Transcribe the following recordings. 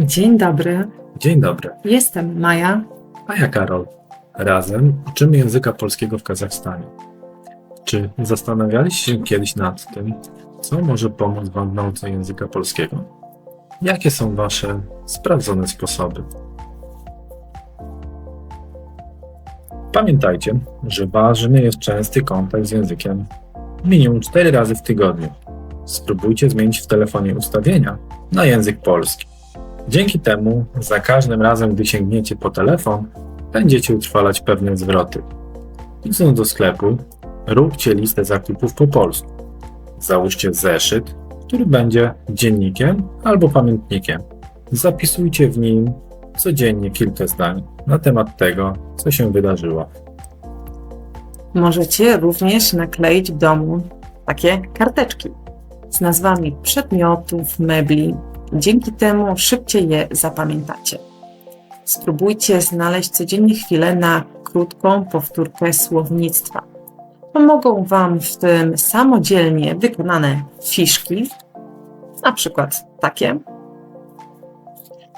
Dzień dobry, Dzień dobry, jestem Maja. a ja Karol. Razem uczymy języka polskiego w Kazachstanie. Czy zastanawialiście się kiedyś nad tym, co może pomóc Wam w nauce języka polskiego? Jakie są Wasze sprawdzone sposoby? Pamiętajcie, że ważny jest częsty kontakt z językiem minimum 4 razy w tygodniu. Spróbujcie zmienić w telefonie ustawienia na język polski. Dzięki temu za każdym razem, gdy sięgniecie po telefon, będziecie utrwalać pewne zwroty. Idąc do sklepu, róbcie listę zakupów po polsku. Załóżcie zeszyt, który będzie dziennikiem albo pamiętnikiem. Zapisujcie w nim codziennie kilka zdań na temat tego, co się wydarzyło. Możecie również nakleić w domu takie karteczki z nazwami przedmiotów, mebli. Dzięki temu szybciej je zapamiętacie. Spróbujcie znaleźć codziennie chwilę na krótką powtórkę słownictwa. Pomogą Wam w tym samodzielnie wykonane fiszki, na przykład takie,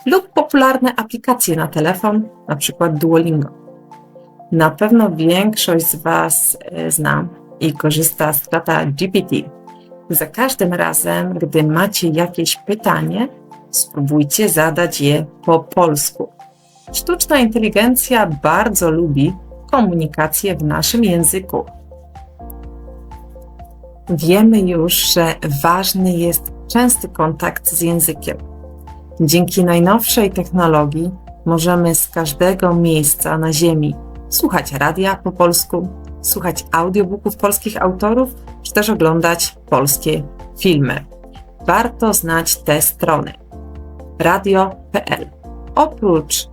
lub popularne aplikacje na telefon, na przykład Duolingo. Na pewno większość z Was e, zna i korzysta z czata GPT. Za każdym razem, gdy macie jakieś pytanie, spróbujcie zadać je po polsku. Sztuczna inteligencja bardzo lubi komunikację w naszym języku. Wiemy już, że ważny jest częsty kontakt z językiem. Dzięki najnowszej technologii możemy z każdego miejsca na Ziemi słuchać radia po polsku, słuchać audiobooków polskich autorów, czy też oglądać polskie filmy. Warto znać te strony. Radio.pl. Oprócz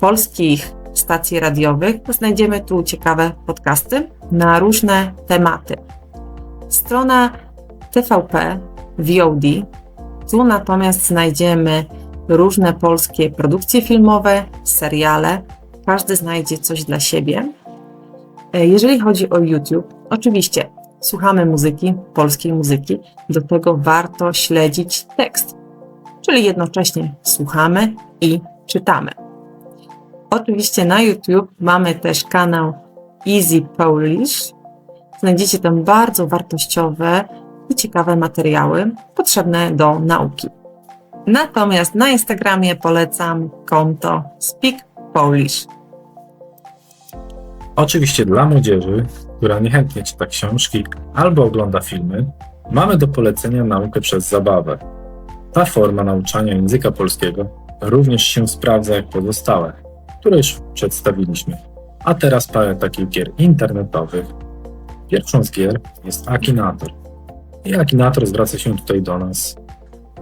polskich stacji radiowych znajdziemy tu ciekawe podcasty na różne tematy. Strona TVP VOD. Tu natomiast znajdziemy różne polskie produkcje filmowe, seriale, każdy znajdzie coś dla siebie. E, Jeżeli chodzi o YouTube, oczywiście słuchamy muzyki, polskiej muzyki, do tego warto śledzić tekst, czyli jednocześnie słuchamy i czytamy. Oczywiście na YouTube mamy też kanał Easy Polish. Znajdziecie tam bardzo wartościowe i ciekawe materiały potrzebne do nauki. Natomiast na Instagramie polecam konto Speak Polish. Oczywiście dla młodzieży, która niechętnie czyta książki albo ogląda filmy, mamy do polecenia naukę przez zabawę. Ta forma nauczania języka polskiego również się sprawdza jak pozostałe, które już przedstawiliśmy. A teraz parę takich gier internetowych. Pierwszą z gier jest Akinator. I Akinator zwraca się tutaj do nas.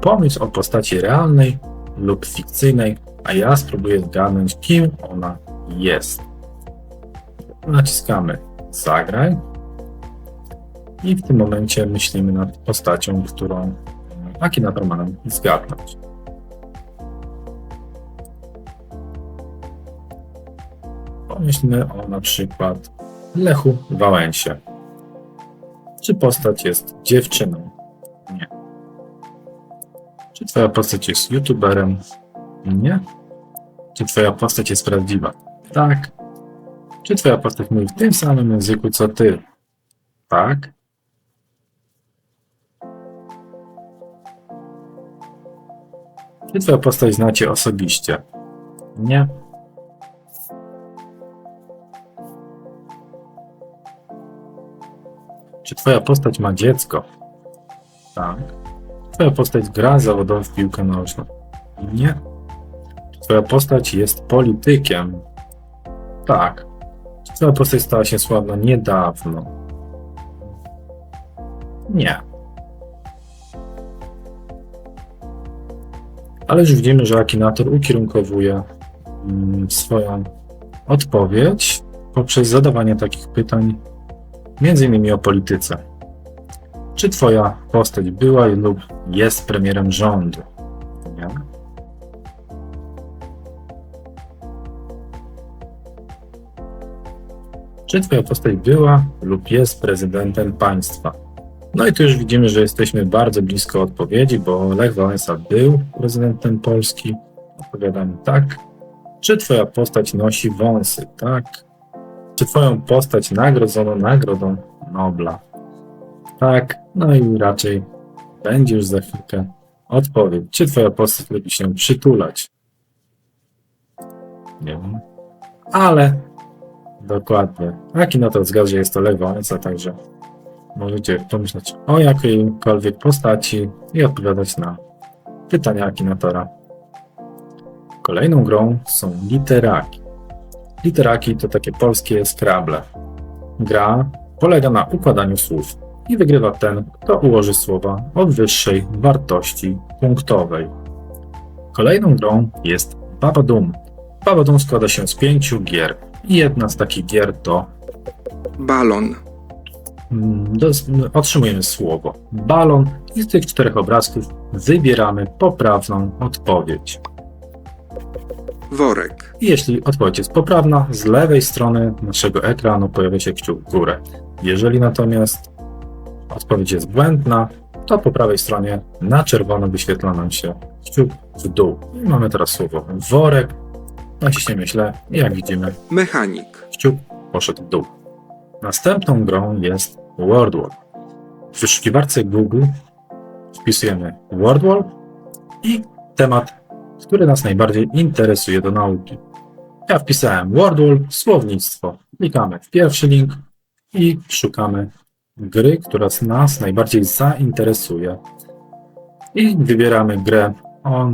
Pomysł o postaci realnej lub fikcyjnej, a ja spróbuję zgadnąć, kim ona jest naciskamy zagraj i w tym momencie myślimy nad postacią, którą akinator ma nam zgadnąć. Pomyślmy o na przykład Lechu Wałęsie. Czy postać jest dziewczyną? Nie. Czy twoja postać jest youtuberem? Nie. Czy twoja postać jest prawdziwa? Tak. Czy twoja postać mówi w tym samym języku co ty? Tak. Czy twoja postać znacie osobiście? Nie. Czy twoja postać ma dziecko? Tak. Twoja postać gra zawodowo w piłkę nożną? Nie. Czy twoja postać jest politykiem? Tak. Czy twoja postać stała się sławna niedawno? Nie. Ale już widzimy, że Akinator ukierunkowuje mm, swoją odpowiedź poprzez zadawanie takich pytań, między innymi o polityce. Czy twoja postać była lub jest premierem rządu? Czy twoja postać była lub jest prezydentem państwa? No i tu już widzimy, że jesteśmy bardzo blisko odpowiedzi, bo Lech Wałęsa był prezydentem Polski, Odpowiadamy tak. Czy twoja postać nosi wąsy? Tak. Czy twoją postać nagrodzono nagrodą Nobla? Tak. No i raczej będzie już za chwilkę odpowiedź. Czy twoja postać lubi się przytulać? Nie wiem. Ale dokładnie. Akinator zgadza, że jest to lewońca, także możecie pomyśleć o jakiejkolwiek postaci i odpowiadać na pytania Akinatora. Kolejną grą są literaki. Literaki to takie polskie Scrabble. Gra polega na układaniu słów i wygrywa ten, kto ułoży słowa o wyższej wartości punktowej. Kolejną grą jest Babadum. Babadum składa się z pięciu gier i jedna z takich gier to balon, mm, dos- otrzymujemy słowo balon i z tych czterech obrazków wybieramy poprawną odpowiedź. worek, I jeśli odpowiedź jest poprawna, z lewej strony naszego ekranu pojawia się kciuk w górę. Jeżeli natomiast odpowiedź jest błędna, to po prawej stronie na czerwono wyświetla nam się kciuk w dół. I mamy teraz słowo worek. Naciśniemy źle i jak widzimy, mechanik, kciuk poszedł w dół. Następną grą jest WordWall. W wyszukiwarce Google wpisujemy WordWall i temat, który nas najbardziej interesuje do nauki. Ja wpisałem WordWall, słownictwo. Klikamy w pierwszy link i szukamy gry, która nas najbardziej zainteresuje. I wybieramy grę o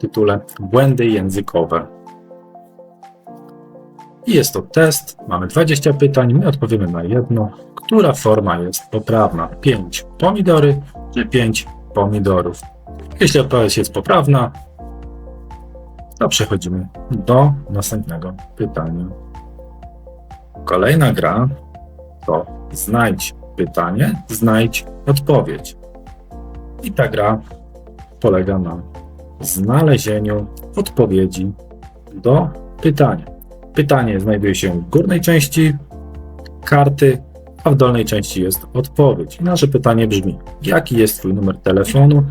tytule Błędy językowe. I jest to test. Mamy 20 pytań. My odpowiemy na jedno. Która forma jest poprawna? 5 pomidory czy 5 pomidorów? Jeśli odpowiedź jest poprawna, to przechodzimy do następnego pytania. Kolejna gra to znajdź pytanie, znajdź odpowiedź. I ta gra polega na znalezieniu odpowiedzi do pytania. Pytanie znajduje się w górnej części karty, a w dolnej części jest odpowiedź. I nasze pytanie brzmi: jaki jest Twój numer telefonu?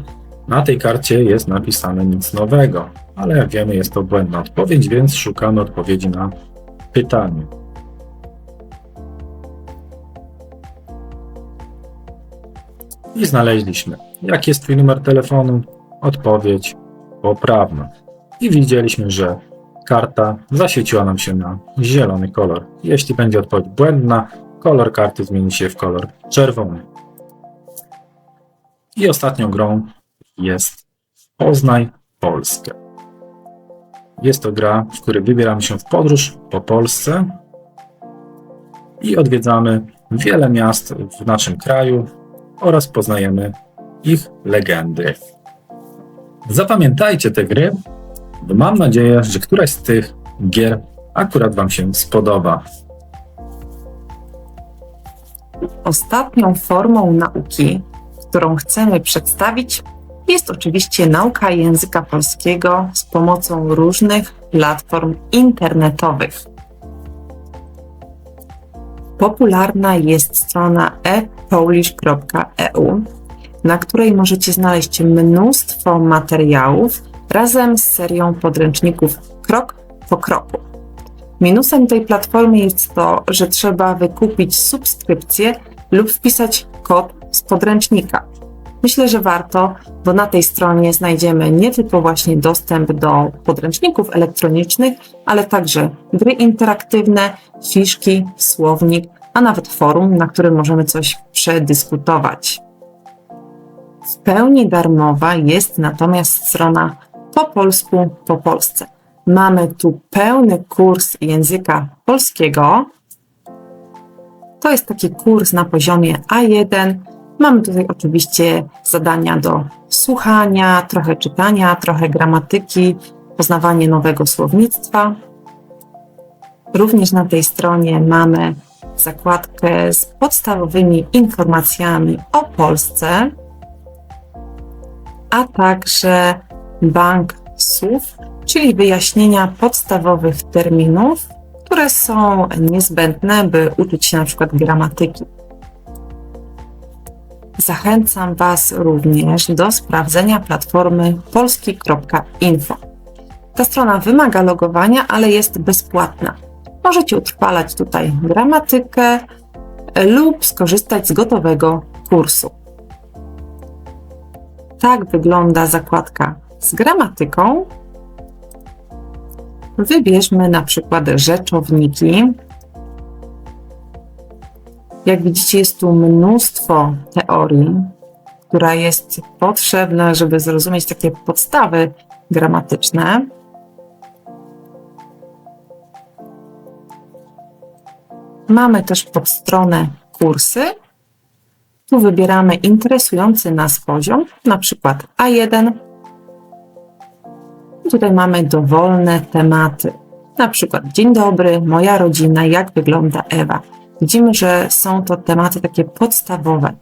Na tej karcie jest napisane nic nowego, ale jak wiemy, jest to błędna odpowiedź, więc szukamy odpowiedzi na pytanie. I znaleźliśmy, jaki jest Twój numer telefonu? Odpowiedź poprawna. I widzieliśmy, że karta zaświeciła nam się na zielony kolor. Jeśli będzie odpowiedź błędna, kolor karty zmieni się w kolor czerwony. I ostatnią grą jest Poznaj Polskę. Jest to gra, w której wybieramy się w podróż po Polsce i odwiedzamy wiele miast w naszym kraju oraz poznajemy ich legendy. Zapamiętajcie te gry, mam nadzieję, że któraś z tych gier akurat Wam się spodoba. Ostatnią formą nauki, którą chcemy przedstawić, jest oczywiście nauka języka polskiego z pomocą różnych platform internetowych. Popularna jest strona epolish.eu, na której możecie znaleźć mnóstwo materiałów razem z serią podręczników krok po kroku. Minusem tej platformy jest to, że trzeba wykupić subskrypcję lub wpisać kod z podręcznika. Myślę, że warto, bo na tej stronie znajdziemy nie tylko właśnie dostęp do podręczników elektronicznych, ale także gry interaktywne, fiszki, słownik, a nawet forum, na którym możemy coś przedyskutować. W pełni darmowa jest natomiast strona po polsku po Polsce. Mamy tu pełny kurs języka polskiego. To jest taki kurs na poziomie A1. Mamy tutaj oczywiście zadania do słuchania, trochę czytania, trochę gramatyki, poznawanie nowego słownictwa. Również na tej stronie mamy zakładkę z podstawowymi informacjami o Polsce, a także bank słów, czyli wyjaśnienia podstawowych terminów, które są niezbędne, by uczyć się na przykład gramatyki. Zachęcam Was również do sprawdzenia platformy polski.info. Ta strona wymaga logowania, ale jest bezpłatna. Możecie utrwalać tutaj gramatykę lub skorzystać z gotowego kursu. Tak wygląda zakładka z gramatyką. Wybierzmy na przykład rzeczowniki. Jak widzicie, jest tu mnóstwo teorii, która jest potrzebna, żeby zrozumieć takie podstawy gramatyczne. Mamy też podstronę kursy. Tu wybieramy interesujący nas poziom, na przykład A1. Tutaj mamy dowolne tematy, na przykład Dzień dobry, moja rodzina, jak wygląda Ewa. Widzimy, że są to tematy takie podstawowe.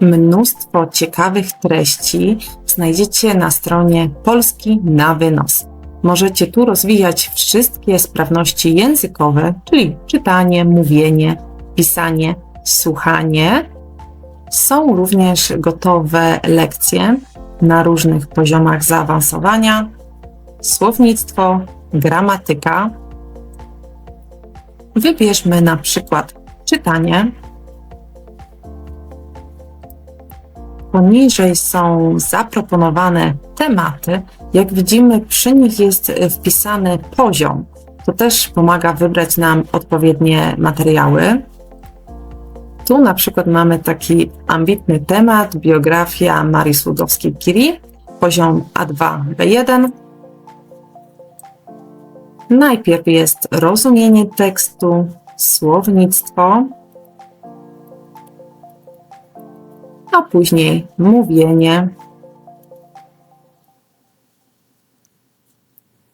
Mnóstwo ciekawych treści znajdziecie na stronie Polski na wynos. Możecie tu rozwijać wszystkie sprawności językowe, czyli czytanie, mówienie, pisanie, słuchanie. Są również gotowe lekcje na różnych poziomach zaawansowania, słownictwo, gramatyka. Wybierzmy na przykład czytanie. Poniżej są zaproponowane tematy. Jak widzimy, przy nich jest wpisany poziom. To też pomaga wybrać nam odpowiednie materiały. Tu na przykład mamy taki ambitny temat, biografia Marii Sługowskiej-Curie, poziom A2, B1. Najpierw jest rozumienie tekstu, słownictwo, a później mówienie.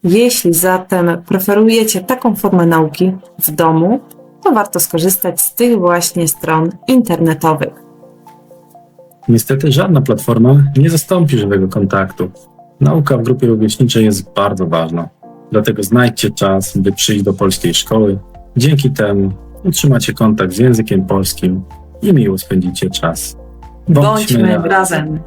Jeśli zatem preferujecie taką formę nauki w domu, to warto skorzystać z tych właśnie stron internetowych. Niestety żadna platforma nie zastąpi żywego kontaktu. Nauka w grupie rówieśniczej jest bardzo ważna. Dlatego znajdźcie czas, by przyjść do polskiej szkoły. Dzięki temu utrzymacie kontakt z językiem polskim i miło spędzicie czas. Bądźmy razem.